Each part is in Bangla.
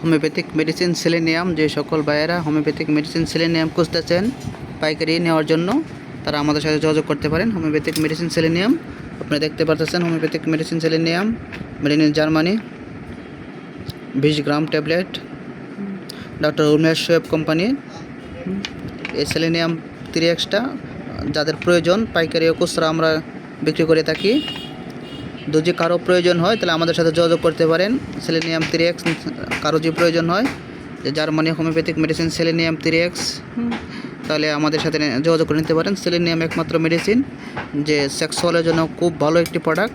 হোমিওপ্যাথিক মেডিসিন সেলেনিয়াম, যে সকল ভাইয়েরা হোমিওপ্যাথিক মেডিসিন সেলেনিয়াম খুঁজতেছেন পাইকারি নেওয়ার জন্য, তারা আমাদের সাথে যোগাযোগ করতে পারেন। হোমিওপ্যাথিক মেডিসিন সেলেনিয়াম, আপনারা দেখতে পাচ্ছেন homeopathic medicine selenium made in Germany বিশ গ্রাম ট্যাবলেট ডক্টর উমেশ সোয়েব কোম্পানি। এই সেলেনিয়াম থ্রি যাদের প্রয়োজন, পাইকারি ও খুচরা আমরা বিক্রি করে থাকি। যদি কারও প্রয়োজন হয় তাহলে আমাদের সাথে যোগাযোগ করতে পারেন। সেলেনিয়াম থ্রি এক্স কারও যদি প্রয়োজন হয় যে Germany homeopathic medicine selenium three X তাহলে আমাদের সাথে যোগাযোগ করে নিতে পারেন। সেলেনিয়াম একমাত্র মেডিসিন যে সেক্সুয়ালের জন্য খুব ভালো একটি প্রোডাক্ট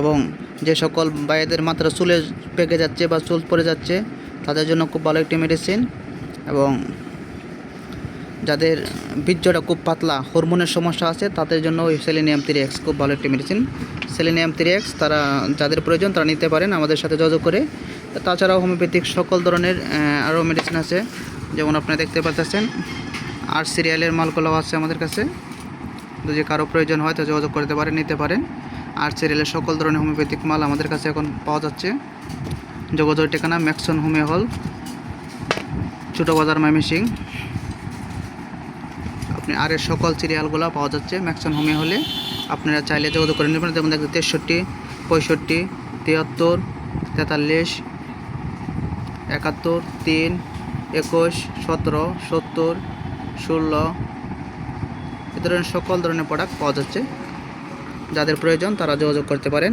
এবং যে সকল বাইরেদের মাত্রা চুলে পেকে যাচ্ছে বা চুল পড়ে যাচ্ছে তাদের জন্য খুব ভালো একটি মেডিসিন এবং যাদের বীর্যটা খুব পাতলা, হরমোনের সমস্যা আছে, তাদের জন্য ওই সেলেনিয়াম থ্রি এক্স খুব ভালো একটি মেডিসিন সেলেনিয়াম থ্রি এক্স তারা যাদের প্রয়োজন তারা নিতে পারেন, আমাদের সাথে যোগাযোগ করে। তাছাড়াও হোমিওপ্যাথিক সকল ধরনের আরও মেডিসিন আছে। যেমন আপনারা দেখতে পাচ্ছেন, আর সিরিয়ালের মালগুলোও আছে আমাদের কাছে। যদি কারও প্রয়োজন হয় তো যোগাযোগ করতে পারেন, নিতে পারেন। আর সিরিয়ালের সকল ধরনের হোমিওপ্যাথিক মাল আমাদের কাছে এখন পাওয়া যাচ্ছে। যোগাযোগ ঠিকানা ম্যাক্সন হোমিও হল ছোটো বাজার ময়মনসিং আপনি আর এর সকল সিরিয়ালগুলো পাওয়া যাচ্ছে। ম্যাক্সন হোমিও হলে আপনারা চাইলে যোগাযোগ করে নেবেন। যেমন দেখতে তেষট্টি, পঁয়ষট্টি, তিয়াত্তর, তেতাল্লিশ, একাত্তর, তিন, একুশ, সতেরো, সত্তর, ষোলো, এ ধরনের সকল ধরনের প্রোডাক্ট পাওয়া যাচ্ছে। যাদের প্রয়োজন তারা যোগাযোগ করতে পারেন।